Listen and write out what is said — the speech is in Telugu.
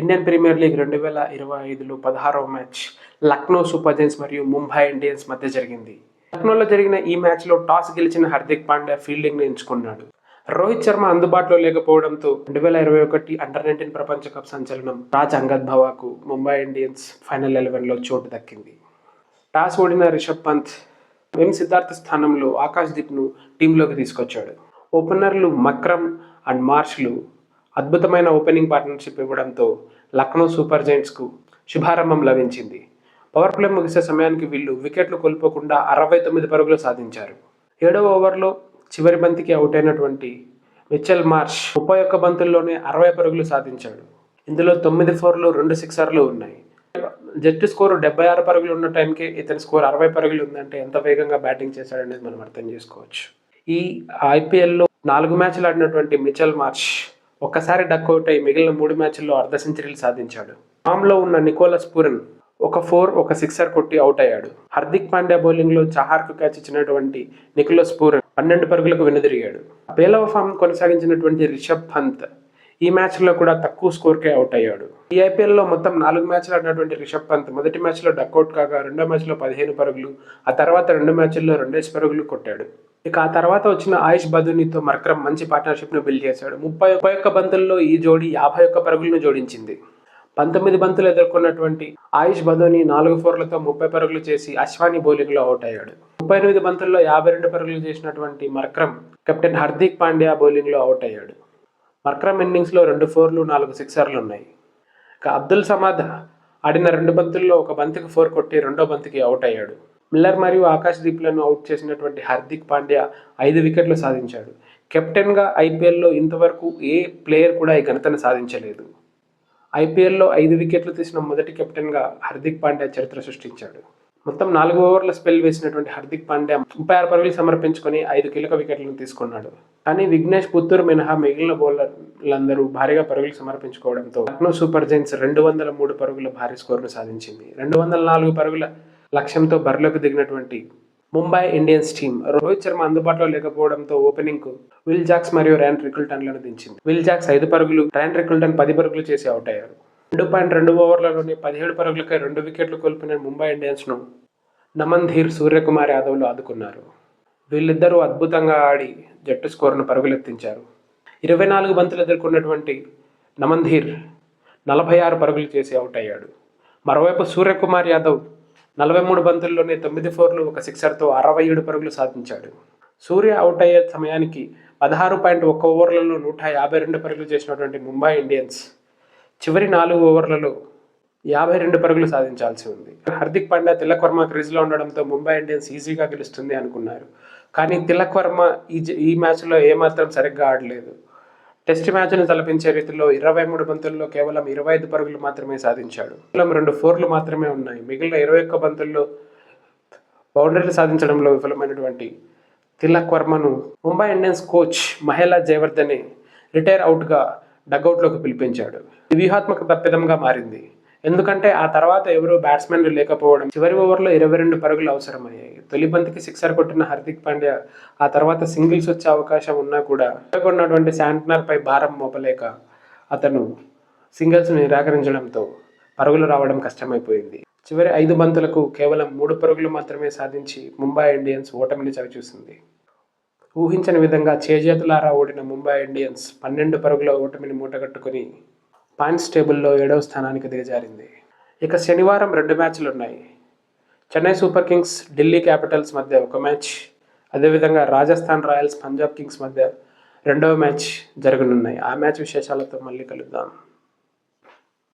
ఇండియన్ ప్రీమియర్ లీగ్ రెండు వేల ఇరవై ఐదులో పదహారవ మ్యాచ్ లక్నో సూపర్ జైన్స్ మరియు ముంబై ఇండియన్స్ మధ్య జరిగింది. లక్నోలో జరిగిన ఈ మ్యాచ్లో టాస్ గెలిచిన హార్దిక్ పాండ్యా ఫీల్డింగ్ని ఎంచుకున్నాడు. రోహిత్ శర్మ అందుబాటులో లేకపోవడంతో రెండు వేల ఇరవై ఒకటి అండర్ నైన్టీన్ ప్రపంచ కప్ సంచలనం రాజ్ అంగద్ భవాకు ముంబై ఇండియన్స్ ఫైనల్ ఎలెవెన్లో చోటు దక్కింది. టాస్ ఓడిన రిషబ్ పంత్ ఎం సిద్ధార్థ స్థానంలో ఆకాష్ దీప్ను టీంలోకి తీసుకొచ్చాడు. ఓపెనర్లు మక్రమ్ అండ్ మార్ష్లు అద్భుతమైన ఓపెనింగ్ పార్ట్నర్షిప్ ఇవ్వడంతో లక్నో సూపర్ జైంట్స్కు శుభారంభం లభించింది. పవర్ ప్లే ముగిసే సమయానికి వీళ్ళు వికెట్లు కోల్పోకుండా అరవై తొమ్మిది పరుగులు సాధించారు. ఏడవ ఓవర్లో చివరి బంతికి అవుట్ అయినటువంటి మిచెల్ మార్ష్ ముప్పై ఒక్క బంతుల్లోనే అరవై పరుగులు సాధించాడు. ఇందులో తొమ్మిది ఫోర్లు రెండు సిక్సర్లు ఉన్నాయి. జట్టు స్కోరు డెబ్బై ఆరు పరుగులు ఉన్న టైంకి ఇతని స్కోర్ అరవై పరుగులు ఉందంటే ఎంత వేగంగా బ్యాటింగ్ చేశాడనేది మనం అర్థం చేసుకోవచ్చు. ఈ ఐపీఎల్లో నాలుగు మ్యాచ్లు ఆడినటువంటి మిచెల్ మార్ష్ ఒక్కసారి డక్అవుట్ అయి మిగిలిన మూడు మ్యాచ్ల్లో అర్ధ సెంచరీలు సాధించాడు. ఫామ్లో ఉన్న నికోలస్ పూరన్ ఒక ఫోర్ ఒక సిక్సర్ కొట్టి అవుట్ అయ్యాడు. హార్దిక్ పాండ్యా బౌలింగ్లో చహార్కు క్యాచ్ ఇచ్చినటువంటి నికోలస్ పూరన్ పన్నెండు పరుగులకు వెనుదిరిగాడు. పేలవ ఫామ్ కొనసాగించినటువంటి రిషబ్ పంత్ ఈ మ్యాచ్లో కూడా తక్కువ స్కోర్కే అవుట్ అయ్యాడు. ఈ ఐపీఎల్లో మొత్తం నాలుగు మ్యాచ్లు ఆడినటువంటి రిషబ్ పంత్ మొదటి మ్యాచ్లో డక్అవుట్ కాగా రెండో మ్యాచ్లో పదిహేను పరుగులు ఆ తర్వాత రెండు మ్యాచ్ల్లో రెండేసి పరుగులు కొట్టాడు. ఇక ఆ తర్వాత వచ్చిన ఆయుష్ బదునితో మర్క్రమ్ మంచి పార్ట్నర్షిప్ను బిల్డ్ చేశాడు. ముప్పై ముప్పై ఒక్క బంతుల్లో ఈ జోడీ యాభై ఒక్క పరుగులను జోడించింది. పంతొమ్మిది బంతులు ఎదుర్కొన్నటువంటి ఆయుష్ బదోని నాలుగు ఫోర్లతో ముప్పై పరుగులు చేసి అశ్వాని బౌలింగ్లో అవుట్ అయ్యాడు ముప్పై ఎనిమిది బంతుల్లో యాభై రెండు పరుగులు చేసినటువంటి మర్క్రమ్ కెప్టెన్ హార్దిక్ పాండ్యా బౌలింగ్లో అవుట్ అయ్యాడు మర్క్రమ్ ఇన్నింగ్స్లో రెండు ఫోర్లు నాలుగు సిక్సర్లు ఉన్నాయి ఇక అబ్దుల్ సమాద్ ఆడిన రెండు బంతుల్లో ఒక బంతికి ఫోర్ కొట్టి రెండో బంతికి అవుట్ అయ్యాడు మిల్లర్ మరియు ఆకాశ్ దీప్లను అవుట్ చేసినటువంటి హార్దిక్ పాండ్యా ఐదు వికెట్లు సాధించాడు. కెప్టెన్గా ఐపీఎల్లో ఇంతవరకు ఏ ప్లేయర్ కూడా ఈ ఘనతను సాధించలేదు. ఐపీఎల్లో ఐదు వికెట్లు తీసిన మొదటి కెప్టెన్గా హార్దిక్ పాండ్యా చరిత్ర సృష్టించాడు. మొత్తం నాలుగు ఓవర్ల స్పెల్ వేసినటువంటి హార్దిక్ పాండ్యా ముప్పై ఆరు పరుగులు సమర్పించుకొని ఐదు కీలక వికెట్లను తీసుకున్నాడు. కానీ విఘ్నేష్ పుత్తూరు మినహా మిగిలిన బౌలర్లందరూ భారీగా పరుగులు సమర్పించుకోవడంతో లక్నో సూపర్ జైన్స్ రెండు వందల మూడు పరుగుల భారీ స్కోర్ను సాధించింది. రెండు వందల నాలుగు పరుగుల లక్ష్యంతో బరిలోకి దిగినటువంటి ముంబై ఇండియన్స్ టీం రోహిత్ శర్మ అందుబాటులో లేకపోవడంతో ఓపెనింగ్కు విల్ జాక్స్ మరియు ర్యాన్ రికుల్టన్లను దించింది. విల్ జాక్స్ ఐదు పరుగులు ర్యాన్ రికుల్టన్ పది పరుగులు చేసి అవుట్ అయ్యారు. రెండు పాయింట్ రెండు ఓవర్లలోనే పదిహేడు పరుగులకై రెండు వికెట్లు కోల్పోయిన ముంబై ఇండియన్స్ను నమన్ ధీర్ సూర్యకుమార్ యాదవ్లు ఆదుకున్నారు. వీళ్ళిద్దరూ అద్భుతంగా ఆడి జట్టు స్కోరును పరుగులెత్తించారు. ఇరవై నాలుగు బంతులు ఎదుర్కొన్నటువంటి నమన్ ధీర్ నలభై ఆరు పరుగులు చేసి అవుట్ అయ్యాడు. మరోవైపు సూర్యకుమార్ యాదవ్ నలభై మూడు బంతుల్లోనే తొమ్మిది ఫోర్లు ఒక సిక్సర్తో అరవై ఏడు పరుగులు సాధించాడు. సూర్య అవుట్ అయ్యే సమయానికి పదహారు పాయింట్ ఒక్క ఓవర్లలో నూట యాభై రెండు పరుగులు చేసినటువంటి ముంబై ఇండియన్స్ చివరి నాలుగు ఓవర్లలో యాభై రెండు పరుగులు సాధించాల్సి ఉంది. హార్దిక్ పాండ్యా తిలక్ వర్మ క్రీజ్లో ఉండడంతో ముంబై ఇండియన్స్ ఈజీగా గెలుస్తుంది అనుకున్నారు. కానీ తిలక్ వర్మ ఈ ఈ మ్యాచ్లో ఏమాత్రం సరిగ్గా ఆడలేదు. టెస్ట్ మ్యాచ్ను తలపించే రీతిలో ఇరవై మూడు బంతుల్లో కేవలం ఇరవై ఐదు పరుగులు మాత్రమే సాధించాడు. కేవలం రెండు ఫోర్లు మాత్రమే ఉన్నాయి. మిగిలిన ఇరవై ఒక్క బంతుల్లో బౌండరీలు సాధించడంలో విఫలమైనటువంటి Tilak వర్మను Mumbai Indians coach Mahela Jayawardene retire అవుట్గా డగౌట్లోకి పిలిపించాడు. ఇది వ్యూహాత్మక తప్పిదంగా మారింది. ఎందుకంటే ఆ తర్వాత ఎవరూ బ్యాట్స్మెన్లు లేకపోవడం చివరి ఓవర్లో ఇరవై రెండు పరుగులు అవసరమయ్యాయి. తొలి బంతికి సిక్సర్ కొట్టిన హార్దిక్ పాండ్యా ఆ తర్వాత సింగిల్స్ వచ్చే అవకాశం ఉన్నా కూడా ఉన్నటువంటి శాంట్నర్ పై భారం మోపలేక అతను సింగిల్స్ నిరాకరించడంతో పరుగులు రావడం కష్టమైపోయింది. చివరి ఐదు బంతులకు కేవలం మూడు పరుగులు మాత్రమే సాధించి ముంబై ఇండియన్స్ ఓటమిని చవిచూసింది. ఊహించని విధంగా చేజేతులారా ఓడిన ముంబై ఇండియన్స్ పన్నెండు పరుగుల ఓటమిని మూటగట్టుకుని పాయింట్స్ టేబుల్లో ఏడవ స్థానానికి దిగజారింది. ఇక శనివారం రెండు మ్యాచ్లు ఉన్నాయి Chennai Super Kings Delhi Capitals మధ్య ఒక మ్యాచ్ అదేవిధంగా రాజస్థాన్ రాయల్స్ పంజాబ్ కింగ్స్ మధ్య రెండవ మ్యాచ్ జరగనున్నాయి. ఆ మ్యాచ్ విశేషాలతో మళ్ళీ కలుద్దాం.